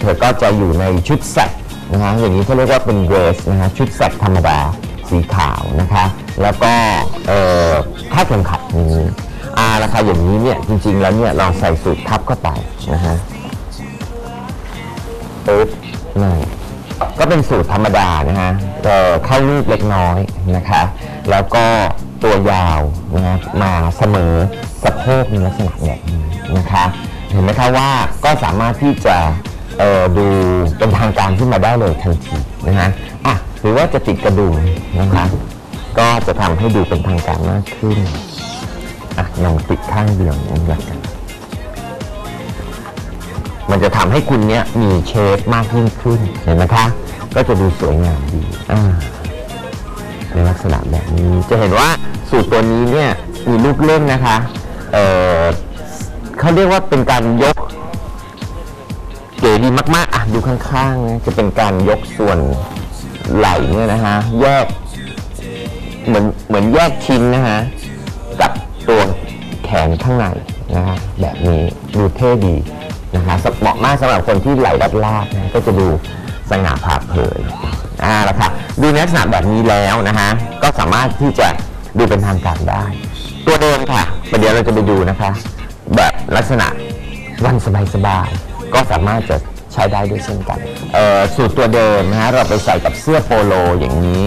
เธอก็จะอยู่ในชุดแสกนะฮะอย่างนี้เขาเรียกว่าเป็นเดรสนะฮะชุดแสกธรรมดาสีขาวนะคะ แล้วก็เอ่อคาดเข็มขัดนี้อาราคาอย่างนี้เนี่ยจริงๆแล้วเนี่ยเราใส่สูตรทับเข้าไปนะฮะปึ๊บนี่ก็เป็นสูตรธรรมดานะฮะเอ่อเข้ารูปเล็กน้อยนะคะ แล้วก็ตัวยาวนะฮะมาเสมอสะโพกในลักษณะแบบนี้นะคะ เห็นไหมคะว่าก็สามารถที่จะดูเป็นทางการขึ้นมาได้เลยทันทีนะฮะอะหรือว่าจะติดกระดุมนะคะก็จะทำให้ดูเป็นทางการมากขึ้นอะลองติดข้างเดียวนี่ละกัน มันจะทำให้คุณเนี้ยมีเชฟมากยิ่งขึ้นเห็นไหมคะ ก็จะดูสวยงามดีอ่าในลักษณะแบบนี้จะเห็นว่าสูตรตัวนี้เนี่ยมีลูกเล่นนะคะ เอ่อ เขาเรียกว่าเป็นการยกเก๋ดีมากๆอะดูข้างๆนะจะเป็นการยกส่วนไหล่เนี่ยนะฮะแยกเหมือนเหมือนแยกชิ้นนะฮะกับตัวแขนข้างในนะฮะแบบนี้ดูเท่ดีนะคะเหมาะมากสำหรับคนที่ไหล่รัดลาดนะก็จะดูสง่าผ่าเผยอ่าละค่ะดูในลักษณะแบบนี้แล้วนะฮะก็สามารถที่จะดูเป็นทางการได้ ตัวเดิมค่ะประเดี๋ยวเราจะไปดูนะคะ แบบลักษณะวันสบายๆก็สามารถจะใช้ได้ด้วยเช่นกันเอ่อสูตรตัวเดิมนะฮะเราไปใส่กับเสื้อโปโลอย่างนี้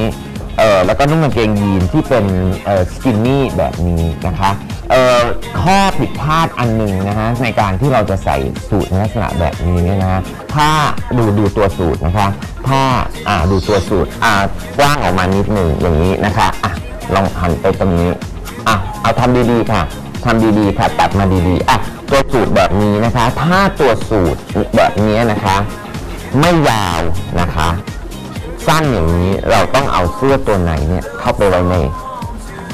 เออแล้วก็นุ่งกางเกงยีนที่เป็นเออสกินนี่แบบนี้นะคะเออข้อผิดพลาดอันหนึ่งนะฮะในการที่เราจะใส่สูตรในลักษณะแบบนี้เนี่ยนะถ้าดูดูตัวสูตรนะคะถ้าอ่าดูตัวสูตรอ่ากว้างออกมานิดหนึ่งอย่างนี้นะคะอะลองหันไปตรงนี้อะเอาทำดีๆค่ะ ทำดีๆค่ะตัดมาดีๆอะตัวสูตรแบบนี้นะคะ ถ้าตัวสูตรแบบนี้นะคะ ไม่ยาวนะคะ สั้นอย่างนี้เราต้องเอาเสื้อตัวไหนเนี่ยเข้าไปไว้ใน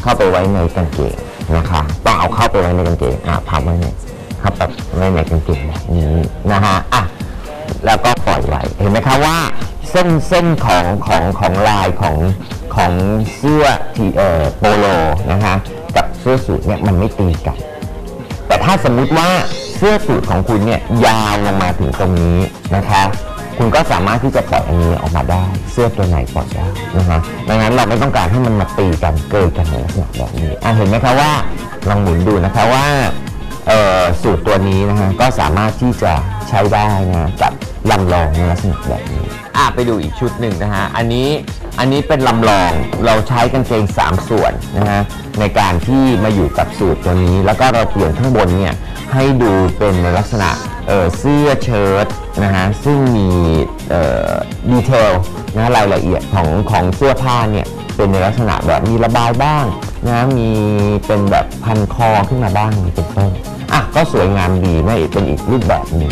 เข้าไปไว้ในกางเกงนะคะ ต้องเอาเข้าไปไว้ในกางเกงอะพับไว้ในเข้าไปไว้ในกางเกงแบบนี้นะฮะอะแล้วก็ปล่อยไว้เห็นไหมคะว่าเส้นเส้นของของของลายของของเสื้อทีเอ่อโปโลนะคะ กับเสื้อสูทเนี่ยมันไม่ตีกัน แต่ถ้าสมมุติว่าเสื้อสูทของคุณเนี่ยยาวลงมาถึงตรงนี้นะคะ คุณก็สามารถที่จะปล่อยอันนี้ออกมาได้ เสื้อตัวไหนปล่อยได้นะคะดังนั้นเราไม่ต้องการให้มันมาตีกันเกินกันในลักษณะแบบนี้อะเห็นไหมคะว่าลองหมุนดูนะคะว่าเอ่อสูตรตัวนี้นะฮะก็สามารถที่จะใช้ได้นะกับลำลองในลักษณะแบบนี้ อะไปดูอีกชุดหนึ่งนะฮะ อันนี้อันนี้เป็นลำลองเราใช้กางเกง 3 ส่วนนะฮะในการที่มาอยู่กับสูตรตัวนี้ แล้วก็เราเปลี่ยนข้างบนเนี่ยให้ดูเป็นในลักษณะเเสื้อเชิ้ตนะฮะซึ่งมีดีเทลนะรายละเอียดของของเสื้อผ้าเนี่ยเป็นในลักษณะแบบมีระบายบ้างนะมีเป็นแบบพันคอขึ้นมาบ้างเป็นต้นอะก็สวยงามดีไม่เป็นอีกรูปแบบหนึ่ง